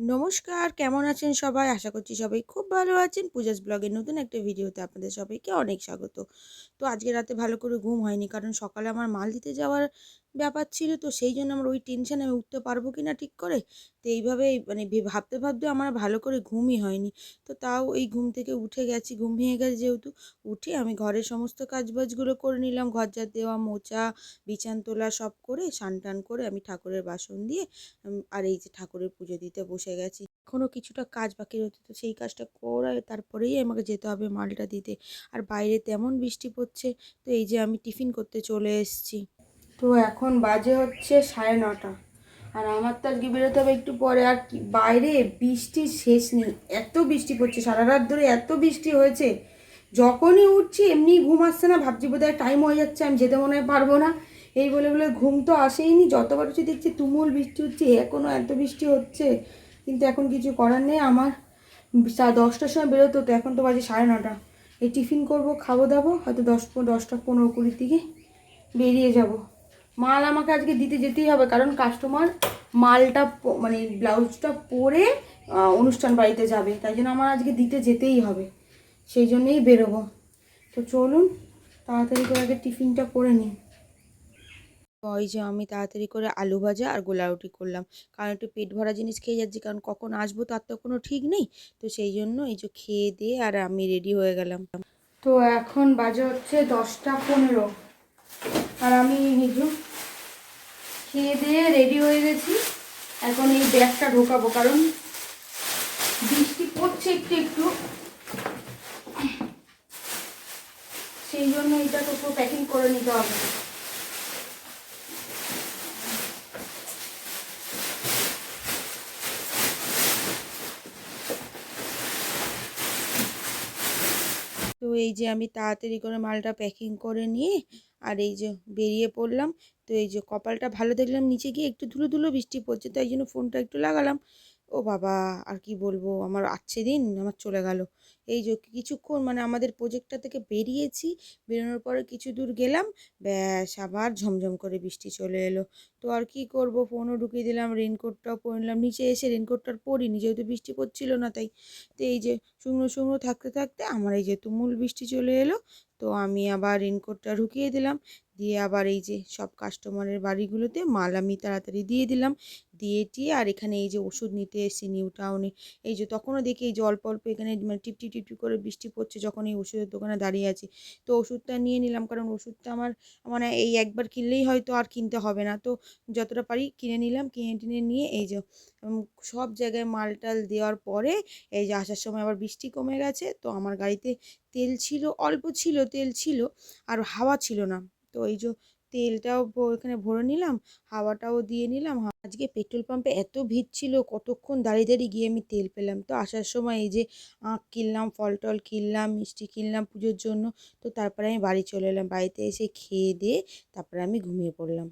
নমস্কার, কেমন আছেন সবাই? আশা করছি সবাই খুব ভালো আছেন। পূজাস ব্লগের নতুন একটা ভিডিওতে আপনাদের সবাইকে অনেক স্বাগত। তো আজকে রাতে ভালো করে ঘুম হয়নি কারণ সকালে আমার মাল দিতে যাওয়ার ব্যাপার ছিল তো সেই জন্য আমার ওই টেনশানে আমি উঠতে পারব কি না ঠিক করে, তো এইভাবেই মানে ভাবতে ভাবতে আমার ভালো করে ঘুমই হয়নি। তো তাও এই ঘুম থেকে উঠে গেছি, ঘুম ভেঙে গেছে যেহেতু, উঠে আমি ঘরের সমস্ত কাজবাজগুলো করে নিলাম ঘর ঝাড় দেওয়া মোচা বিছান তোলা সব করে স্নান টান করে আমি ঠাকুরের বাসন দিয়ে আর এই যে ঠাকুরের পুজো দিতে বসে গেছি। এখনও কিছুটা কাজ বাকি রয়েছে, তো সেই কাজটা করে তারপরেই আমাকে যেতে হবে মালটা দিতে। আর বাইরে তেমন বৃষ্টি পড়ছে, তো এই যে আমি টিফিন করতে চলে এসেছি। তো এখন বাজে হচ্ছে সাড়ে নটা। আর আমার তো আজকে বেরোতে হবে একটু পরে। আর কি, বাইরে বৃষ্টির শেষ নেই। এত বৃষ্টি পড়ছে, সারা রাত ধরে এত বৃষ্টি হয়েছে। যখনই উঠছি, এমনি ঘুম আসছে না। ভাবছি বোধহয় টাইম হয়ে যাচ্ছে, আমি যেতে মনে হয় পারব না। এই বলে বলে ঘুম তো আসেইনি। যতবার উঠছি দেখছি তুমুল বৃষ্টি হচ্ছে এখনও এত বৃষ্টি হচ্ছে। কিন্তু এখন কিছু করার নেই। আমার দশটার সময় বেরোতো হতো। এখন তো বাজে সাড়ে নটা। এই টিফিন করব, খাব দাবো। হয়তো দশ, দশটা পনেরো কুড়ির দিকে বেরিয়ে যাব। মাল আমাকে আজকে দিতে যেতেই হবে, কারণ কাস্টমার মালটা মানে ব্লাউজটা পরে অনুষ্ঠান বাড়িতে যাবে, তাই জন্য আমার আজকে দিতে যেতেই হবে, সেই জন্যেই বেরোবো। তো চলুন, তাড়াতাড়ি করে আগে টিফিনটা করে নিই। ওই যে আমি তাড়াতাড়ি করে আলু ভাজা আর গোলা রুটি করলাম, কারণ একটু পেট ভরা জিনিস খেয়ে যাচ্ছি, কারণ কখন আসব তার তো কোনো ঠিক নেই, তো সেই জন্য এই যে খেয়ে দিয়ে আর আমি রেডি হয়ে গেলাম। তো এখন বাজে হচ্ছে দশটা পনেরো। আর আমি যে খেয়ে দিয়ে রেডি হয়ে গেছি। এখন এই ব্যাগটা ঢোকাবো, কারণ বৃষ্টি পড়ছে একটু একটু। সেই জন্য এটা তো প্যাকিং করে নিতে হবে। তো এই যে আমি তাড়াতাড়ি করে মালটা প্যাকিং করে নিয়ে আর এই যে বেরিয়ে পড়লাম, তো এই যে কপালটা ভালো দেখলাম, নিচে গিয়ে একটু ধুলো ধুলো বৃষ্টি পড়ছে, তাই জন্য ফোনটা একটু লাগালাম। ও বাবা, আর কি বলব, আমার আছে দিন আমার চলে গেল। এই যে কিছুক্ষণ মানে আমাদের প্রজেক্টটা থেকে বেরিয়েছি, বেরোনোর পরে কিছু দূর গেলাম, ব্যাস আবার ঝমঝম করে বৃষ্টি চলে এলো। তো আর কি করব? ফোনও ঢুকিয়ে দিলাম রেনকোটটাও পরে নিলাম। নিচে এসে রেনকোটটা আর পরিনি, যেহেতু বৃষ্টি পড়ছিল না তাই। তো এই যে শুকনো শুকনো থাকতে থাকতে আমার এই যে তুমুল বৃষ্টি চলে এলো, তো আমি আবার রেনকোটটা ঢুকিয়ে দিলাম। দিয়ে আবার এই যে সব কাস্টমারের বাড়িগুলোতে মাল আমি তাড়াতাড়ি দিয়ে দিলাম। দিয়ে টিয়ে আর এখানে এই যে ওষুধ নিতে এসেছি নিউ টাউনে এই যে তখনও দেখি এই যে অল্প অল্প এখানে মানে টিপটি টিপটি করে বৃষ্টি পড়ছে যখন এই ওষুধের দোকানে দাঁড়িয়ে আছি। তো ওষুধটা নিয়ে নিলাম কারণ ওষুধটা আমার মানে এই একবার কিনলেই হয়তো আর কিনতে হবে না। তো যতটা পারি কিনে নিলাম, কিনে টিনে নিয়ে এই যে সব জায়গায় মাল টাল দেওয়ার পরে এই যে আসার সময় আবার বৃষ্টি কমে গেছে, তো আমার গাড়িতে তেল ছিল, অল্প ছিল তেল ছিল আর হাওয়া ছিল না। তো এই যে তেলটাও এখানে ভরে নিলাম, হাওয়াটাও দিয়ে নিলাম। আজকে পেট্রোল পাম্পে এত ভিড় ছিল, কতক্ষণ দাঁড়িয়ে দাঁড়িয়ে গিয়ে আমি তেল পেলাম। তো আসার সময় এই যে আঁখ কিনলাম ফল টল কিনলাম, মিষ্টি কিনলাম পুজোর জন্য, তো তারপরে আমি বাড়ি চলে এলাম। বাড়িতে এসে খেয়ে দিয়ে তারপরে আমি ঘুমিয়ে পড়লাম।